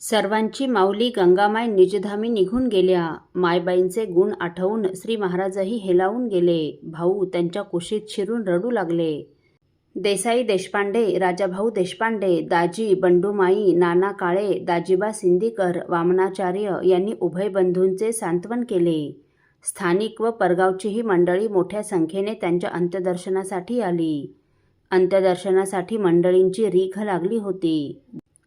सर्वांची माऊली गंगामाय निजधामी निघून गेल्या. मायबाईंचे गुण आठवून श्री महाराजही हेलावून गेले. भाऊ त्यांच्या कुशीत शिरून रडू लागले. देसाई देशपांडे राजाभाऊ देशपांडे दाजी बंडूमाई नाना काळे दाजीबा सिंदीकर वामनाचार्य यांनी उभय बंधूंचे सांत्वन केले. स्थानिक व परगावचीही मंडळी मोठ्या संख्येने त्यांच्या अंत्यदर्शनासाठी आली. अंत्यदर्शनासाठी मंडळींची रीख लागली होती.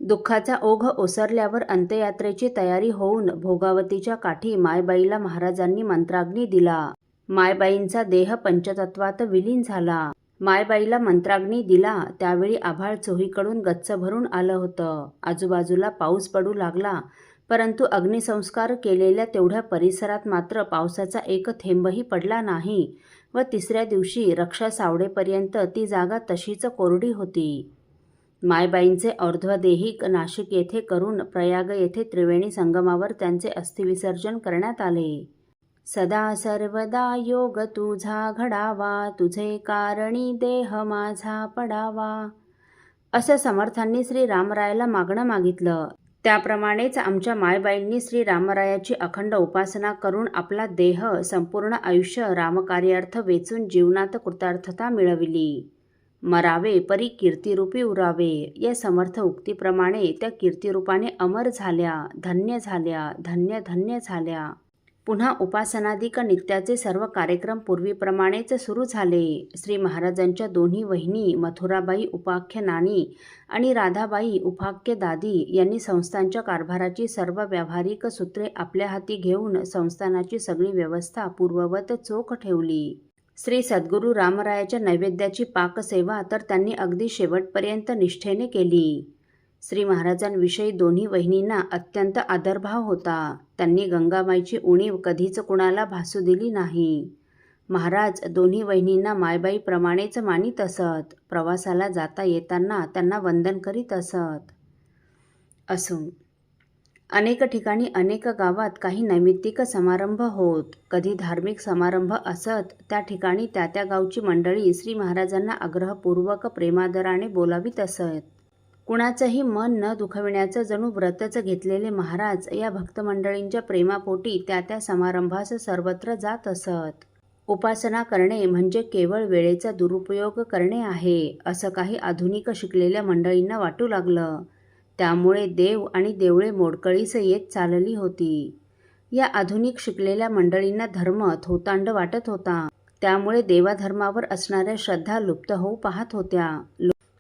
दुःखाचा ओघ ओसरल्यावर अंत्ययात्रेची तयारी होऊन भोगावतीच्या काठी मायबाईला महाराजांनी मंत्राग्नी दिला. मायबाईंचा देह पंचतत्वात विलीन झाला. मायबाईला मंत्राग्नी दिला. त्यावेळी आभाळ चोहीकडून गच्च भरून आलं होतं. आजूबाजूला पाऊस पडू लागला. परंतु अग्निसंस्कार केलेल्या तेवढ्या परिसरात मात्र पावसाचा एक थेंबही पडला नाही व तिसऱ्या दिवशी रक्षा सावडेपर्यंत ती जागा तशीच कोरडी होती. मायबाईंचे अर्ध्वदेहिक नाशिक येथे करून प्रयाग येथे त्रिवेणी संगमावर त्यांचे अस्थिविसर्जन करण्यात आले. सदा सर्वदा योग तुझा घडावा तुझे कारणी देह माझा पडावा. असं समर्थांनी श्री रामरायाला मागणं मागितलं. त्याप्रमाणेच आमच्या मायबाईंनी श्री रामरायाची अखंड उपासना करून आपला देह संपूर्ण आयुष्य रामकार्यार्थ वेचून जीवनात कृतार्थता मिळविली. मरावे परी कीर्तिरूपी उरावे. या समर्थ उक्तीप्रमाणे त्या कीर्तिरूपाने अमर झाल्या धन्य झाल्या धन्य धन्य झाल्या. पुन्हा उपासनादिक नित्याचे सर्व कार्यक्रम पूर्वीप्रमाणेच सुरू झाले. श्री महाराजांच्या दोन्ही वहिनी मथुराबाई उपाख्य नानी आणि राधाबाई उपाख्य दादी यांनी संस्थांच्या कारभाराची सर्व व्यावहारिक सूत्रे आपल्या हाती घेऊन संस्थानाची सगळी व्यवस्था पूर्ववत चोख ठेवली. श्री सद्गुरू रामरायाच्या नैवेद्याची पाकसेवा तर त्यांनी अगदी शेवटपर्यंत निष्ठेने केली. श्री महाराजांविषयी दोन्ही वहिनींना अत्यंत आदरभाव होता. त्यांनी गंगामाईची उणीव कधीच कुणाला भासू दिली नाही. महाराज दोन्ही वहिनींना मायबाईप्रमाणेच मानित असत. प्रवासाला जाता येताना त्यांना वंदन करीत असत. असो अनेक ठिकाणी अनेक गावात काही नैमित्तिक समारंभ होत. कधी धार्मिक समारंभ असत त्या ठिकाणी त्या त्या गावची मंडळी श्री महाराजांना आग्रहपूर्वक प्रेमादराने बोलावीत असत. कुणाचंही मन न दुखविण्याचं जणू व्रतच घेतलेले महाराज या भक्तमंडळींच्या प्रेमापोटी त्या त्या समारंभास सर्वत्र जात असत. उपासना करणे म्हणजे केवळ वेळेचा दुरुपयोग करणे आहे असं काही आधुनिक शिकलेल्या मंडळींना वाटू लागलं. त्यामुळे देव आणि देवळे मोडकळीस येत चालली होती. या आधुनिक शिकलेल्या मंडळींना धर्म थोतांड वाटत होता. त्यामुळे देवाधर्मावर असणाऱ्या श्रद्धा लुप्त होऊ पाहत होत्या.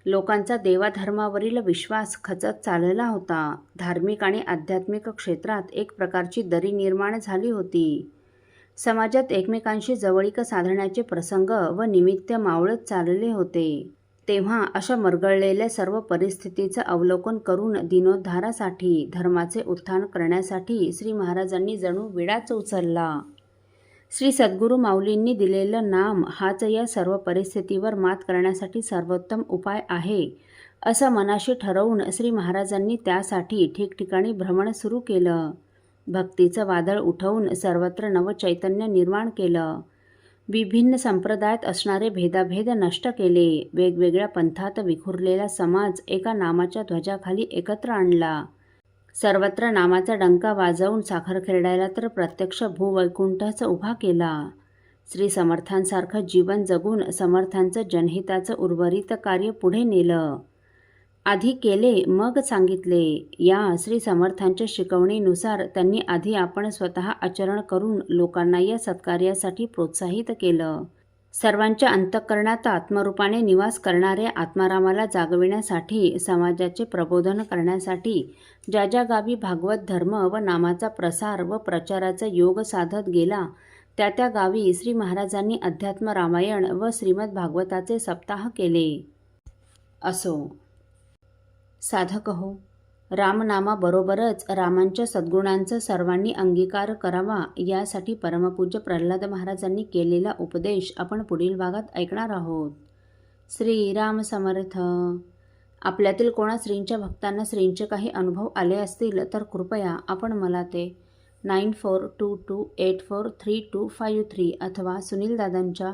लोकांचा देवाधर्मावरील विश्वास खचत चालला होता. धार्मिक आणि आध्यात्मिक क्षेत्रात एक प्रकारची दरी निर्माण झाली होती. समाजात एकमेकांशी जवळीक साधण्याचे प्रसंग व निमित्त मावळत चालले होते. तेव्हा अशा मरगळलेल्या सर्व परिस्थितीचं अवलोकन करून दिनोद्धारासाठी धर्माचे उत्थान करण्यासाठी श्री महाराजांनी जणू विडाच उचलला. श्री सद्गुरू माऊलींनी दिलेलं नाम हाच या सर्व परिस्थितीवर मात करण्यासाठी सर्वोत्तम उपाय आहे असं मनाशी ठरवून श्री महाराजांनी त्यासाठी ठिकठिकाणी भ्रमण सुरू केलं. भक्तीचं वादळ उठवून सर्वत्र नवचैतन्य निर्माण केलं. विभिन्न संप्रदायात असणारे भेदाभेद नष्ट केले. वेगवेगळ्या पंथात विखुरलेला समाज एका नामाच्या ध्वजाखाली एकत्र आणला. सर्वत्र नामाचा डंका वाजवून साखर खेळायला तर प्रत्यक्ष भूवैकुंठच उभा केला. श्री समर्थांसारखं जीवन जगून समर्थांचं जनहिताचं उर्वरित कार्य पुढे नेलं. आधी केले मग सांगितले. या श्री समर्थांच्या शिकवणीनुसार त्यांनी आधी आपण स्वतः आचरण करून लोकांना या सत्कार्यासाठी प्रोत्साहित केलं. सर्वांच्या अंतःकरणात आत्मरूपाने निवास करणाऱ्या आत्मारामाला जागविण्यासाठी समाजाचे प्रबोधन करण्यासाठी ज्या ज्या गावी भागवत धर्म व नामाचा प्रसार व प्रचाराचा योग साधत गेला त्या त्या गावी श्री महाराजांनी अध्यात्म रामायण व श्रीमद भागवताचे सप्ताह केले. असो. साधक हो. रामनामाबरोबरच रामांच्या सद्गुणांचा सर्वांनी अंगीकार करावा यासाठी परमपूज्य प्रल्हाद महाराजांनी केलेला उपदेश आपण पुढील भागात ऐकणार आहोत. श्रीराम समर्थ. आपल्यातील कोणा श्रींच्या भक्तांना श्रींचे काही अनुभव आले असतील तर कृपया आपण मला ते nine four two two eight four three two five three अथवा सुनील दादांच्या